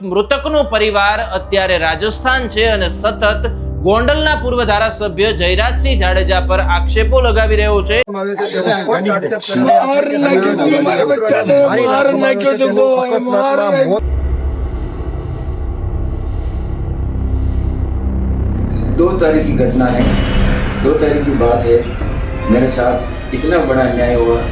મૃતકનો પરિવાર અત્યારે રાજસ્થાન છે અને સતત ગોંડલના પૂર્વ ધારાસભ્ય જયરાજસિંહ જાડેજા પર આક્ષેપો લગાવી રહ્યો છે માર નાખ્યો તમે મારા બચ્ચાને માર નાખ્યો છે ભાઈ માર નાખ્યો दो तारीख की घटना है दो तारीख की बात है मेरे साथ इतना बड़ा अन्याय हुआ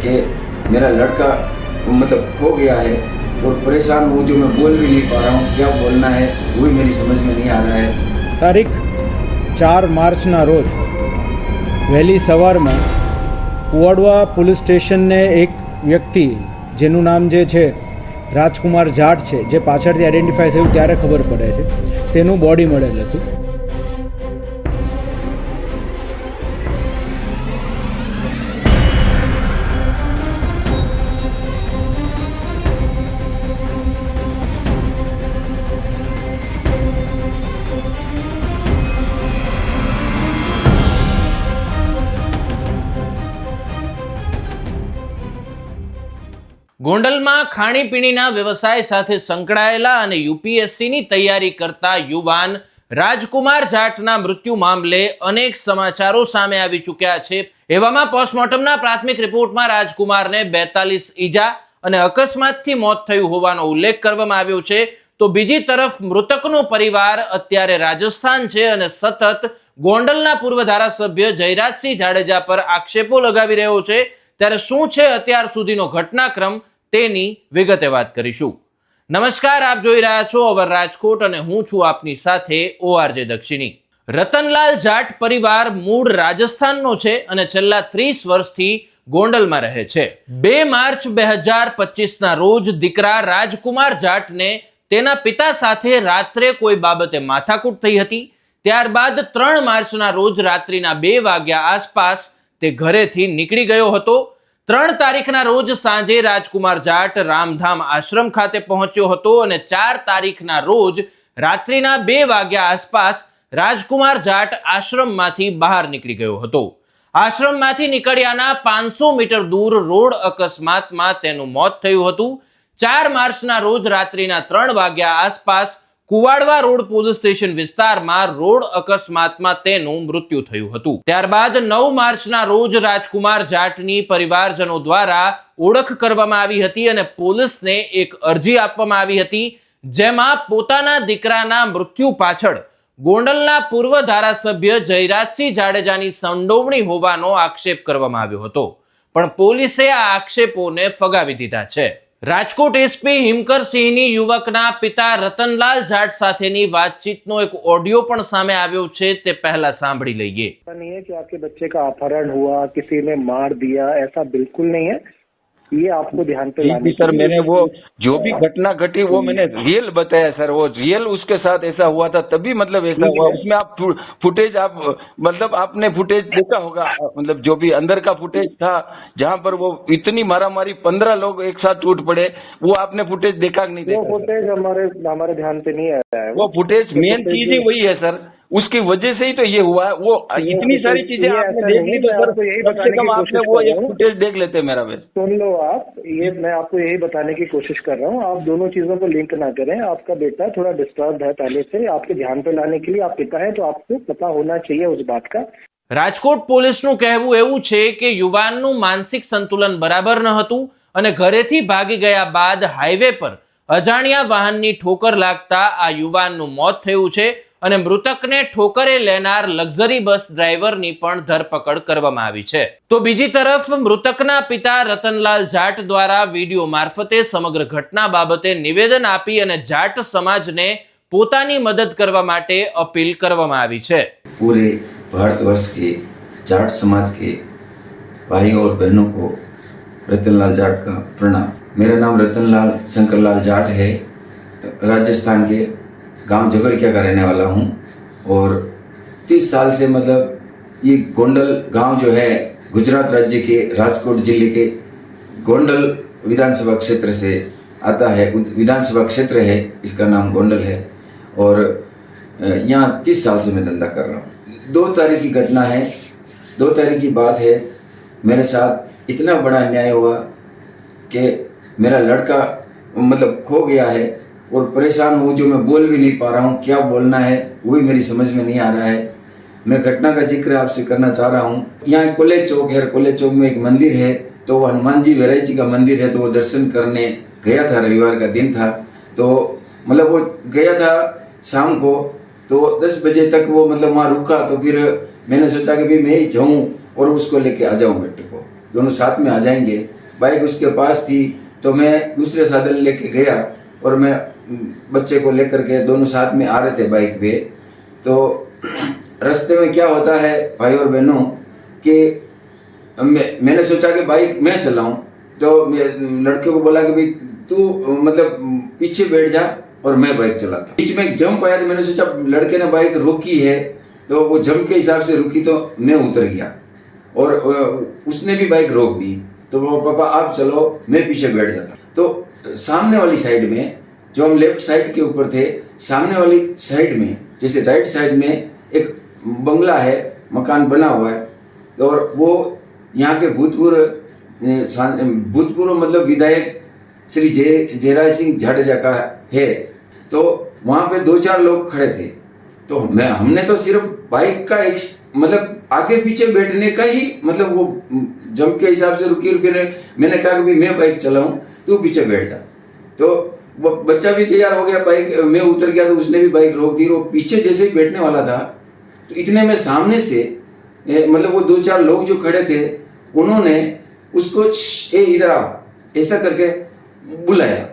कि मेरा लड़का मतलब खो गया है और परेशान हूँ जो मैं बोल भी नहीं पा रहा हूँ क्या बोलना है वही मेरी समझ में नहीं आ रहा है તારીખ ચાર માર્ચના રોજ વહેલી સવારમાં કુવાડવા પોલીસ સ્ટેશનને એક વ્યક્તિ જેનું નામ જે છે રાજકુમાર જાટ છે જે પાછળથી આઈડેન્ટિફાય થયું ત્યારે ખબર પડે છે તેનું બોડી મળેલ હતું ગોંડલમાં ખાણીપીણીના વ્યવસાય સાથે સંકળાયેલા અને યુપીએસસીની તૈયારી કરતા યુવાન રાજકુમાર જાટના મૃત્યુ મામલે અનેક સમાચારો સામે આવી ચૂક્યા છે. એવામાં પોસ્ટમોર્ટમના પ્રાથમિક રિપોર્ટમાં રાજકુમારને બેતાલીસ ઈજા અને અકસ્માતથી મોત થયું હોવાનો ઉલ્લેખ કરવામાં આવ્યો છે. તો બીજી તરફ મૃતકનો પરિવાર અત્યારે રાજસ્થાન છે અને સતત ગોંડલના પૂર્વ ધારાસભ્ય જયરાજસિંહ જાડેજા પર આક્ષેપો લગાવી રહ્યો છે. ત્યારે શું છે અત્યાર સુધીનો ઘટનાક્રમ? તેની વિગતે વાત કરીશું. નમસ્કાર, આપ જોઈ રહ્યા છો અવર રાજકોટ અને હું છું આપની સાથે ઓઆરજે દક્ષિણી. રતનલાલ જાટ પરિવાર મૂળ રાજસ્થાનનો છે અને છેલ્લા ત્રીસ વર્ષથી ગોંડલમાં રહે છે. બે માર્ચ બે હજાર પચીસના રોજ દીકરા રાજકુમાર જાટને તેના પિતા સાથે રાત્રે કોઈ બાબતે માથાકૂટ થઈ હતી. ત્યારબાદ ત્રણ માર્ચના રોજ રાત્રિના બે વાગ્યા આસપાસ તે ઘરેથી નીકળી ગયો હતો. ત્રણ તારીખના રોજ સાંજે રાજકુમાર જાટ રામધામ આશ્રમ ખાતે પહોંચ્યો હતો અને ચાર તારીખના રોજ રાત્રિના બે વાગ્યા આસપાસ રાજકુમાર જાટ આશ્રમમાંથી બહાર નીકળી ગયો હતો. આશ્રમમાંથી નીકળ્યાના પાંચસો મીટર દૂર રોડ અકસ્માતમાં તેનું મોત થયું હતું. ચાર માર્ચના રોજ રાત્રિના ત્રણ વાગ્યા આસપાસ કુવાડવા રોડ પોલીસ સ્ટેશન વિસ્તારમાં રોડ અકસ્માતમાં તેનું મૃત્યુ થયું હતું. ત્યારબાદ નવ માર્ચના રોજ રાજકુમાર જાટની પરિવારજનો દ્વારા ઓળખ કરવામાં આવી હતી અને પોલીસને એક અરજી આપવામાં આવી હતી, જેમાં પોતાના દીકરાના મૃત્યુ પાછળ ગોંડલના પૂર્વ ધારાસભ્ય જયરાજસિંહ જાડેજાની સંડોવણી હોવાનો આક્ષેપ કરવામાં આવ્યો હતો. પણ પોલીસે આ આક્ષેપોને ફગાવી દીધા છે. રાજકોટ એસપી હિમકરસિંહની યુવકના પિતા રતનલાલ જાટ સાથેની વાતચીતનો એક ઓડિયો પણ સામે આવ્યો છે તે પહેલા સાંભળી લઈએ ऐसा नहीं है कि आपके बच्चे का अपहरण हुआ किसी ने मार दिया ऐसा बिल्कुल नहीं है ये आपको ध्यान पे लाने सर मैंने वो जो भी घटना घटी वो मैंने रियल बताया सर वो रियल उसके साथ ऐसा हुआ था तभी मतलब ऐसा हुआ। उसमें आप फुटेज आप मतलब आपने फुटेज देखा होगा मतलब जो भी अंदर का फुटेज था जहाँ पर वो इतनी मारामारी पंद्रह लोग एक साथ टूट पड़े वो आपने फुटेज देखा कि नहीं वो देखा फुटेज हमारे हमारे ध्यान पे नहीं आया है। वो फुटेज मेन चीज़ ही वही है सर। उसकी वजह से ही तो ये हुआ है वो इतनी सारी footage- चीजें ये आपने ऐसा देख नहीं ली है, तो मैं सर आपको यही कम से बताने कम की आपने कोशिश वो कर एक रहा हूँ। फुटेज देख लेते मेरा बस सुन लो आप ये मैं आपको यही बताने की कोशिश कर रहा हूँ आप दोनों चीजों को लिंक ना करें आपका बेटा थोड़ा डिस्टर्ब है पहले से आपके ध्यान पे लाने के लिए आप पिता है तो आपको पता होना चाहिए उस बात का રાજકોટ પોલીસનું કહેવું એવું છે કે યુવાનનું માનસિક સંતુલન બરાબર ન હતું અને ઘરેથી ભાગી ગયા બાદ હાઈવે પર અજાણ્યા વાહનની ઠોકર લાગતા આ યુવાનનું મોત થયું છે અને મૃતકને ઠોકરે લેનાર લક્ઝરી બસ ડ્રાઈવરની પણ ધરપકડ કરવામાં આવી છે તો બીજી તરફ મૃતકના પિતા રતનલાલ જાટ દ્વારા વિડીયો મારફતે સમગ્ર ઘટના બાબતે નિવેદન આપી અને જાટ સમાજને પોતાની મદદ કરવા માટે અપીલ કરવામાં આવી છે पूरे भारतवर्ष के जाट समाज के भाइयों और बहनों को रतनलाल जाट का प्रणाम मेरा नाम रतनलाल शंकरलाल जाट है राजस्थान के गाँव जबरकिया का रहने वाला हूँ। और तीस साल से मतलब ये गोंडल गाँव जो है, गुजरात राज्य के, राजकोट ज़िले के गोंडल विधानसभा क्षेत्र से आता है विधानसभा क्षेत्र है, इसका नाम गोंडल है। और यहाँ तीस साल से मैं धंधा कर रहा हूँ। दो तारीख की घटना है, दो तारीख की बात है, मेरे साथ इतना बड़ा अन्याय हुआ कि मेरा लड़का मतलब खो गया है और परेशान हूँ जो मैं बोल भी नहीं पा रहा हूँ, क्या बोलना है, वही मेरी समझ में नहीं आ रहा है। मैं घटना का ज़िक्र आपसे करना चाह रहा हूँ। यहाँ कॉलेज चौक है कॉलेज चौक में एक मंदिर है तो वो हनुमान जी वेराइची का मंदिर है तो वो दर्शन करने गया था, रविवार का दिन था। तो मतलब वो गया था शाम को तो दस बजे तक वो मतलब वहाँ रुका तो फिर मैंने सोचा कि भाई मैं ही जाऊँ और उसको लेके आ जाऊँ बेटे को। दोनों साथ में आ जाएँगे। बाइक उसके पास थी तो मैं दूसरे साधन लेके गया और मैं बच्चे को लेकर के दोनों साथ में आ रहे थे बाइक पे। तो रास्ते में क्या होता है भाई और बहनों कि मैं, मैंने सोचा कि बाइक मैं चलाऊं। तो लड़के को बोला कि भाई तू मतलब पीछे बैठ जा और मैं बाइक चलाता। बीच में एक जंप आया तो मैंने सोचा लड़के ने बाइक रोकी है तो वो जंप के हिसाब से रुकी तो मैं उतर गया। और उसने भी बाइक रोक दी। तो पापा आप चलो मैं पीछे बैठ जाता। तो सामने वाली साइड में जो हम लेफ़्ट साइड के ऊपर थे, सामने वाली साइड में जैसे राइट साइड में एक बंगला है, मकान बना हुआ है, और वो यहाँ के भूतपूर्व भूतपूर्व मतलब विधायक श्री जय, जयराज सिंह जाडेजा का है। तो वहाँ पे दो चार लोग खड़े थे। तो मैं, हमने तो सिर्फ़ बाइक का एक मतलब आगे पीछे बैठने का ही मतलब वो जंप के हिसाब से रुकी रुकी मैंने कहा कि मैं बाइक चलाऊं, तू पीछे बैठ जा। तो बच्चा भी तैयार हो गया बाइक मैं उतर गया तो उसने भी बाइक रोक दी और पीछे जैसे ही बैठने वाला था तो इतने में सामने से मतलब वो दो चार लोग जो खड़े थे उन्होंने उसको "श्श, ए इधर आओ। ऐसा करके बुलाया।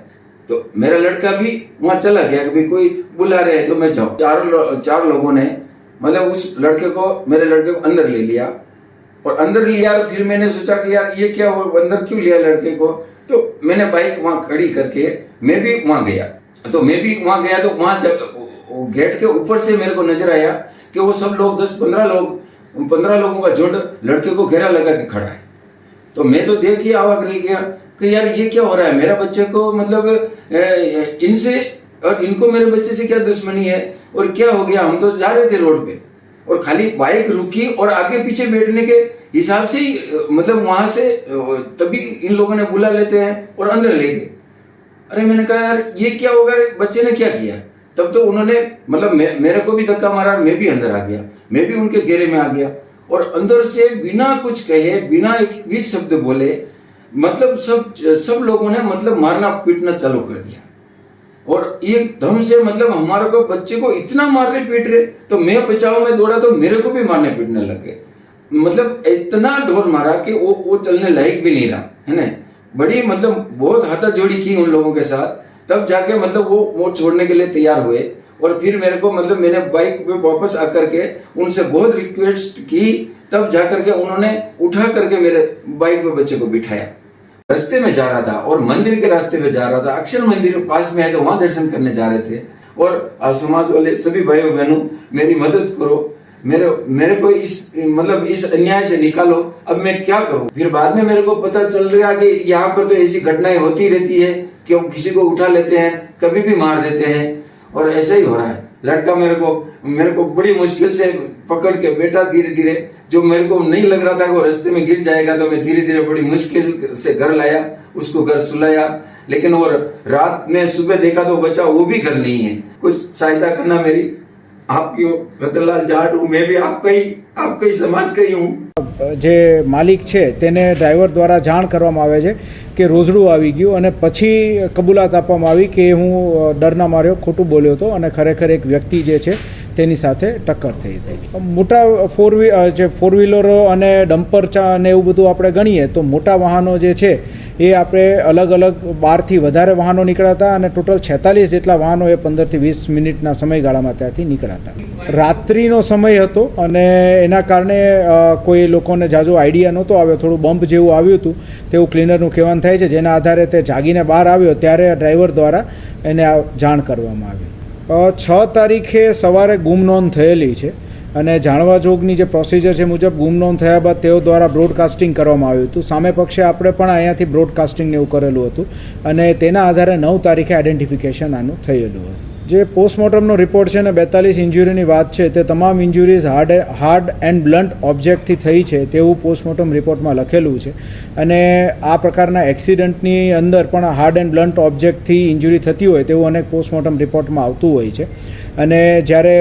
तो मेरा लड़का भी वहाँ चला गया कि कोई बुला रहे हैं तो मैं जाऊँ। चार लो, चार लोगों ने मतलब उस लड़के को मेरे लड़के को अंदर ले लिया। और अंदर लिया और फिर मैंने सोचा कि यार ये क्या हो अंदर क्यों लिया लड़के को? तो मैंने बाइक वहाँ खड़ी करके मैं भी वहाँ गया। तो मैं भी वहाँ गया तो वहाँ जब गेट के ऊपर से मेरे को नज़र आया कि वो सब लोग, दस पंद्रह लोग, पंद्रह लोगों का झुंड लड़के को घेरा लगा के खड़ा है। तो मैं तो देख ही आवाक रह गया कि यार ये क्या हो रहा है? मेरा बच्चे को मतलब इनसे और इनको मेरे बच्चे से क्या दुश्मनी है? और क्या हो गया? हम तो जा रहे थे रोड पे। और खाली बाइक रुकी और आगे पीछे बैठने के हिसाब से ही मतलब वहाँ से तभी इन लोगों ने बुला लेते हैं और अंदर ले गए। अरे मैंने कहा, यार, ये क्या होगा बच्चे ने क्या किया? तब तो उन्होंने मतलब मेरे को भी धक्का मारा मैं भी अंदर आ गया। मैं भी उनके घेरे में आ गया। और अंदर से बिना कुछ कहे, बिना एक भी शब्द बोले मतलब सब सब लोगों ने मतलब मारना पीटना चालू कर दिया। और एकदम से मतलब हमारे को बच्चे को इतना मारने पीट रहे तो मैं बचाव में दौड़ा तो मेरे को भी मारने पीटने लग गए। मतलब इतना ढोर मारा कि वो वो चलने लायक भी नहीं रहा, है ना? बड़ी मतलब बहुत हाथाजोड़ी की उन लोगों के साथ। तब जाके मतलब वो मोड़ छोड़ने के लिए तैयार हुए और फिर मेरे को मतलब मैंने बाइक पे वापस आकर के उनसे बहुत रिक्वेस्ट की। तब जाकर के उन्होंने उठा करके मेरे बाइक पे बच्चे को बिठाया। रास्ते में जा रहा था और मंदिर के रास्ते में जा रहा था। अक्षर मंदिर पास में है तो वहाँ दर्शन करने जा रहे थे। और समाज वाले सभी भाइयों बहनों, मेरी मदद करो। मेरे मेरे को इस मतलब इस अन्याय से निकालो। अब मैं क्या करूँ? फिर बाद में मेरे को पता चल रहा कि यहाँ पर तो ऐसी घटनाएँ होती रहती है कि वो किसी को उठा लेते हैं, कभी भी मार देते हैं। और ऐसा ही हो रहा है। लड़का मेरे को मेरे को बड़ी मुश्किल से पकड़ के बेटा धीरे धीरे जो मेरे को नहीं लग रहा था वो रास्ते में गिर जाएगा तो मैं धीरे धीरे बड़ी मुश्किल से घर लाया, उसको घर सुलाया। लेकिन वो रात में सुबह देखा तो बच्चा वो भी घर नहीं है। कुछ सहायता करना मेरी। आपकी हूँ रतनलाल जाट हूँ मैं भी आपका ही आपका ही समाज का ही हूँ જે માલિક છે તેને ડ્રાઈવર દ્વારા જાણ કરવામાં આવે છે કે રોઝડું આવી ગયું અને પછી કબૂલાત આપવામાં આવી કે હું અ, ડરના માર્યો ખોટું બોલ્યો હતો અને ખરેખર એક વ્યક્તિ જે છે તેની સાથે ટક્કર થઈ હતી મોટા ફોર વ્હી અ, જે ફોર વ્હીલરો અને ડમ્પર ચા અને એવું બધું આપણે ગણીએ તો મોટા વાહનો જે છે એ આપણે અલગ અલગ બારથી વધારે વાહનો નીકળ્યા અને ટોટલ છેતાલીસ જેટલા વાહનો એ પંદરથી વીસ મિનિટના સમયગાળામાં ત્યાંથી નીકળ્યા રાત્રિનો સમય હતો અને એના કારણે કોઈ લોકોને જાજો આઈડિયા નહોતો આવ્યો. થોડું બમ્પ જેવું આવ્યું હતું, તેવું ક્લીનરનું કહેવાનું થાય છે. જેના આધારે તે જાગીને બહાર આવ્યો, ત્યારે ડ્રાઈવર દ્વારા એને જાણ કરવામાં આવી. છ તારીખે સવારે ગુમ નોંધ થયેલી છે. અને જાણવા જોગની જે પ્રોસિજર છે મુજબ ગુમ નોંધ થયા બાદ તેઓ દ્વારા બ્રોડકાસ્ટિંગ કરવામાં આવ્યું હતું. સામે પક્ષે આપણે પણ અહીંયાથી બ્રોડકાસ્ટિંગને એવું કરેલું હતું અને તેના આધારે નવ તારીખે આઈડેન્ટિફિકેશન આનું થયેલું હતું. જે પોસ્ટમોર્ટમનો રિપોર્ટ છે ને બેતાલીસ ઇન્જ્યુરીની વાત છે તે તમામ injuries hard hard and blunt ઓબ્જેક્ટથી થઈ છે તેવું પોસ્ટમોર્ટમ રિપોર્ટમાં લખેલું છે. અને આ પ્રકારના એક્સિડન્ટની અંદર પણ હાર્ડ એન્ડ બ્લન્ટ ઓબ્જેક્ટથી ઇન્જુરી થતી હોય તેવું અનેક પોસ્ટમોર્ટમ રિપોર્ટમાં આવતું હોય છે. અને જ્યારે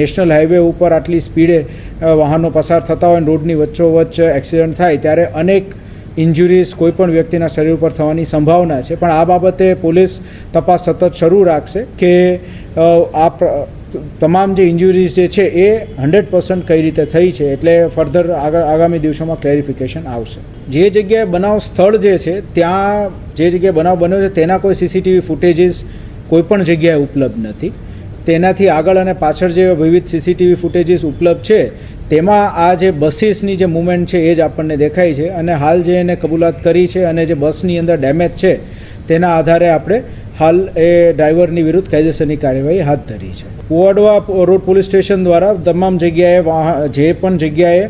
નેશનલ હાઈવે ઉપર આટલી સ્પીડે વાહનો પસાર થતા હોય રોડની વચ્ચોવચ્ચ એક્સિડન્ટ થાય, ત્યારે અનેક ઇન્જુરીઝ કોઈપણ વ્યક્તિના શરીર ઉપર થવાની સંભાવના છે. પણ આ બાબતે પોલીસ તપાસ સતત શરૂ રાખશે કે આ તમામ જે ઇન્જુરીઝ જે છે એ હંડ્રેડ પર્સન્ટ કઈ રીતે થઈ છે, એટલે ફર્ધર આગળ, આગામી દિવસોમાં ક્લેરિફિકેશન આવશે. જે જગ્યાએ બનાવ સ્થળ જે છે, ત્યાં જે જગ્યાએ બનાવ બન્યો છે, તેના કોઈ સીસીટીવી ફૂટેજીસ કોઈપણ જગ્યાએ ઉપલબ્ધ નથી. તેનાથી આગળ અને પાછળ જે વિવિધ સીસીટીવી ફૂટેજીસ ઉપલબ્ધ છે, તેમાં આ જે બસીસની જે મુવમેન્ટ છે, એ જ આપણને દેખાય છે. અને હાલ જે એને કબૂલાત કરી છે અને જે બસની અંદર ડેમેજ છે, તેના આધારે આપણે હાલ એ ડ્રાઈવરની વિરુદ્ધ કાયદેસરની કાર્યવાહી હાથ ધરી છે. કુવાડવા રોડ પોલીસ સ્ટેશન દ્વારા તમામ જગ્યાએ જે પણ જગ્યાએ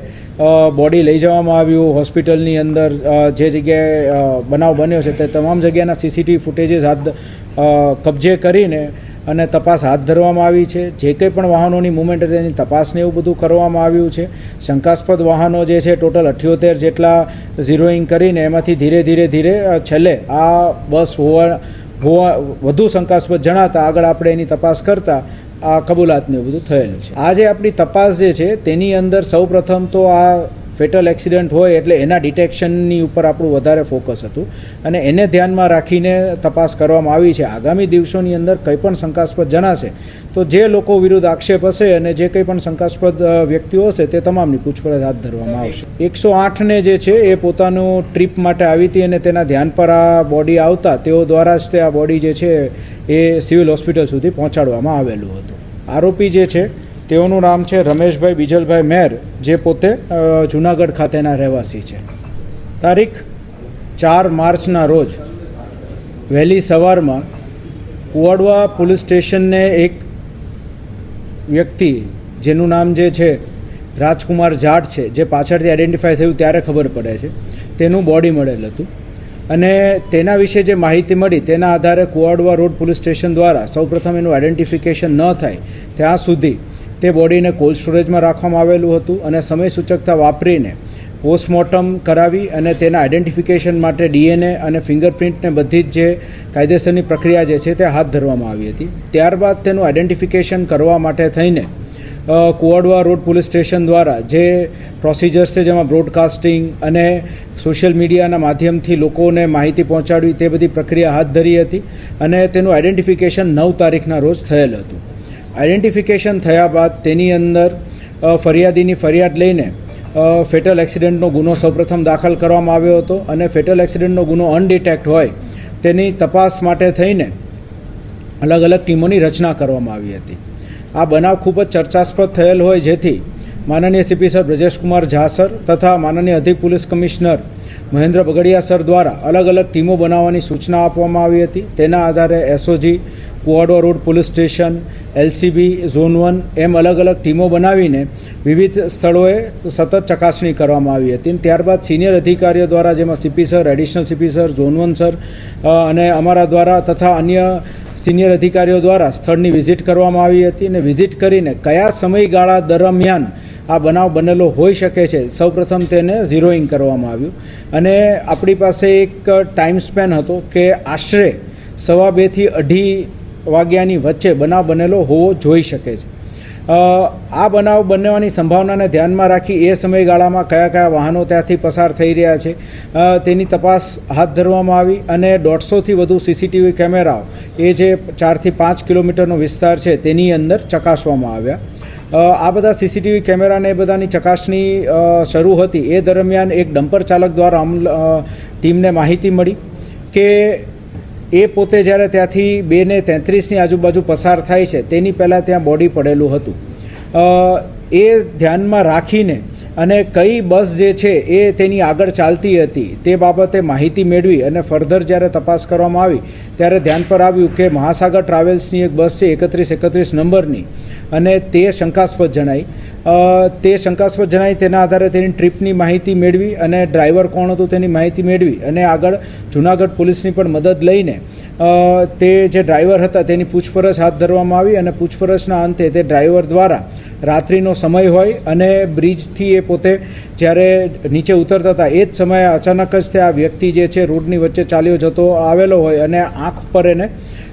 બોડી લઈ જવામાં આવ્યું હોસ્પિટલની અંદર જે જગ્યાએ બનાવ બન્યો છે, તે તમામ જગ્યાના સીસીટીવી ફૂટેજીસ હાથ કબજે કરીને અને તપાસ હાથ ધરવામાં આવી છે. જે કંઈ પણ વાહનોની મુવમેન્ટ હતી તેની તપાસને એવું બધું કરવામાં આવ્યું છે. શંકાસ્પદ વાહનો જે છે ટોટલ અઠ્યોતેર જેટલા ઝીરોઈંગ કરીને એમાંથી ધીરે ધીરે ધીરે છેલ્લે આ બસ હોવા હોવા, વધુ શંકાસ્પદ જણાતા આગળ આપણે એની તપાસ કરતા આ કબૂલાતને એવું બધું થયેલું છે. આજે આપણી તપાસ જે છે તેની અંદર સૌપ્રથમ તો આ ફેટલ એક્સિડન્ટ હોય એટલે એના ડિટેક્શનની ઉપર આપણું વધારે ફોકસ હતું. અને એને ધ્યાનમાં રાખીને તપાસ કરવામાં આવી છે. આગામી દિવસોની અંદર કંઈ પણ શંકાસ્પદ જણાશે તો જે લોકો વિરુદ્ધ આક્ષેપ હશે અને જે કંઈ પણ શંકાસ્પદ વ્યક્તિઓ હશે તે તમામની પૂછપરછ હાથ ધરવામાં આવશે. એકસો આઠને જે છે એ પોતાનું ટ્રીપ માટે આવી હતી અને તેના ધ્યાન પર આ બોડી આવતા તેઓ દ્વારા જ તે આ બોડી જે છે એ સિવિલ હોસ્પિટલ સુધી પહોંચાડવામાં આવેલું હતું. આરોપી જે છે તેઓનું નામ છે રમેશભાઈ બીજલભાઈ મેર, જે પોતે જુનાગઢ ખાતેના રહેવાસી છે. તારીખ ચાર માર્ચના રોજ વહેલી સવારમાં કુવાડવા પોલીસ સ્ટેશનને એક વ્યક્તિ, જેનું નામ જે છે, રાજકુમાર જાટ છે, જે પાછળથી આઈડેન્ટિફાય થયું ત્યારે ખબર પડે છે, તેનું બોડી મળેલ હતું. અને તેના વિશે જે માહિતી મળી, તેના આધારે કુવાડવા રોડ પોલીસ સ્ટેશન દ્વારા સૌપ્રથમ એનું આઈડેન્ટિફિકેશન ન થાય, ત્યાં સુધી તે બોડીને કોલ્ડ સ્ટોરેજમાં રાખવામાં આવેલું હતું અને સમય સૂચકતા વાપરીને પોસ્ટમોર્ટમ કરાવી અને તેના આઈડેન્ટિફિકેશન માટે ડીએનએ અને ફિંગરપ્રિન્ટને બધી જ જે કાયદેસરની પ્રક્રિયા જે છે તે હાથ ધરવામાં આવી હતી. ત્યારબાદ તેનું આઈડેન્ટિફિકેશન કરવા માટે થઈને કુવાડવા રોડ પોલીસ સ્ટેશન દ્વારા જે પ્રોસિજર્સ છે જેમાં બ્રોડકાસ્ટિંગ અને સોશિયલ મીડિયાના માધ્યમથી લોકોને માહિતી પહોંચાડવી તે બધી પ્રક્રિયા હાથ ધરી હતી અને તેનું આઈડેન્ટિફિકેશન નવ તારીખના રોજ થયેલ હતું. આઈડેન્ટિફિકેશન થયા બાદ તેની અંદર ફરિયાદીની ફરિયાદ લઈને ફેટલ એક્સિડન્ટનો ગુનો સૌપ્રથમ દાખલ કરવામાં આવ્યો હતો અને ફેટલ એક્સિડન્ટનો ગુનો અનડિટેક્ટ હોય તેની તપાસ માટે થઈને અલગ અલગ ટીમોની રચના કરવામાં આવી હતી. આ બનાવ ખૂબ જ ચર્ચાસ્પદ થયેલ હોય જેથી માનનીય CP sir Brajeshkumar Jha sir તથા માનનીય અધિક police commissioner Mahendra Bagadiya sir દ્વારા અલગ અલગ ટીમો બનાવવાની સૂચના આપવામાં આવી હતી. તેના આધારે SOG Kuvadava road police station, LCB zone one એમ અલગ અલગ ટીમો બનાવીને વિવિધ સ્થળોએ સતત ચકાસણી કરવામાં આવી હતી. ત્યારબાદ સિનિયર અધિકારીઓ દ્વારા, જેમાં CP sir, additional CP sir, zone one sir અને અમારા દ્વારા તથા અન્ય સિનિયર અધિકારીઓ દ્વારા સ્થળની વિઝિટ કરવામાં આવી હતી અને વિઝિટ કરીને કયા સમયગાળા દરમિયાન આ બનાવ બનેલો હોઈ શકે છે, સૌપ્રથમ તેને ઝીરોઈંગ કરવામાં આવ્યું. અને આપણી પાસે એક ટાઈમ સ્પેન હતો કે આશરે સવા બેથી અઢી વાગ્યાની વચ્ચે બનાવ બનેલો હોવો જોઈ શકે છે. આ બનાવ બનવાની સંભાવનાને ધ્યાનમાં રાખી એ સમયગાળામાં કયા કયા વાહનો ત્યાંથી પસાર થઈ રહ્યા છે તેની તપાસ હાથ ધરવામાં આવી અને દોઢસોથી વધુ સીસીટીવી કેમેરાઓ, એ જે ચારથી પાંચ કિલોમીટરનો વિસ્તાર છે તેની અંદર ચકાસવામાં આવ્યા. આ બધા સીસીટીવી કેમેરાને એ બધાની ચકાસણી શરૂ હતી. એ દરમિયાન એક ડમ્પર ચાલક દ્વારા ટીમને માહિતી મળી કે એ પોતે જ્યારે ત્યાંથી બે ને તેત્રીસની આજુબાજુ પસાર થાય છે, તેની પહેલાં ત્યાં બોડી પડેલું હતું. એ ધ્યાનમાં રાખીને અને કઈ બસ જે છે એ તેની આગળ ચાલતી હતી, તે બાબતે માહિતી મેળવી અને ફર્ધર જ્યારે તપાસ કરવામાં આવી, ત્યારે ધ્યાન પર આવ્યું કે મહાસાગર ટ્રાવેલ્સની એક બસ છે એકત્રીસ એકત્રીસ નંબરની અને તે શંકાસ્પદ જણાઈ તે શંકાસ્પદ જણાઈ તેના આધારે તેની ટ્રીપની માહિતી મેળવી અને ડ્રાઈવર કોણ હતું તેની માહિતી મેળવી અને આગળ જુનાગઢ પોલીસની પણ મદદ લઈને તે જે ડ્રાઈવર હતા તેની પૂછપરછ હાથ ધરવામાં આવી અને પૂછપરછના અંતે તે ડ્રાઈવર દ્વારા રાત્રિનો સમય હોય અને બ્રિજથી એ પોતે જ્યારે નીચે ઉતરતા હતા, એ જ સમયે અચાનક જ તે આ વ્યક્તિ જે છે રોડની વચ્ચે ચાલ્યો જતો આવેલો હોય અને આંખ પર એને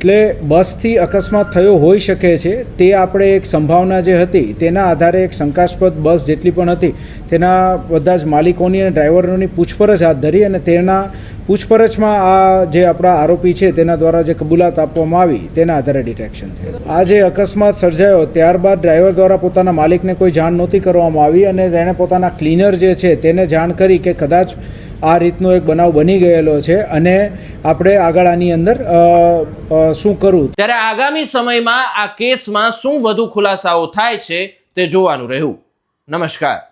એટલે બસથી અકસ્માત થયો હોઈ શકે છે. તે આપણે એક સંભાવના જે હતી, તેના આધારે એક શંકાસ્પદ બસ જેટલી પણ હતી, તેના બધા જ માલિકોની અને ડ્રાઈવરોની પૂછપરછ હાથ ધરી અને તેના પૂછપરછમાં આ જે આપણા આરોપી છે, તેના દ્વારા જે કબૂલાત આપવામાં આવી, તેના આધારે ડિટેક્શન થયું. આ જે અકસ્માત સર્જાયો, ત્યારબાદ ડ્રાઈવર દ્વારા પોતાના માલિકને કોઈ જાણ નહોતી કરવામાં આવી અને તેણે પોતાના ક્લીનર જે છે, તેને જાણ કરી કે કદાચ આ રીતનો એક બનાવ બની ગયેલો છે અને આપણે આગળ આની અંદર શું કરવું? ત્યારે આગામી સમયમાં આ કેસમાં શું વધુ ખુલાસાઓ થાય છે તે જોવાનું રહ્યું નમસ્કાર.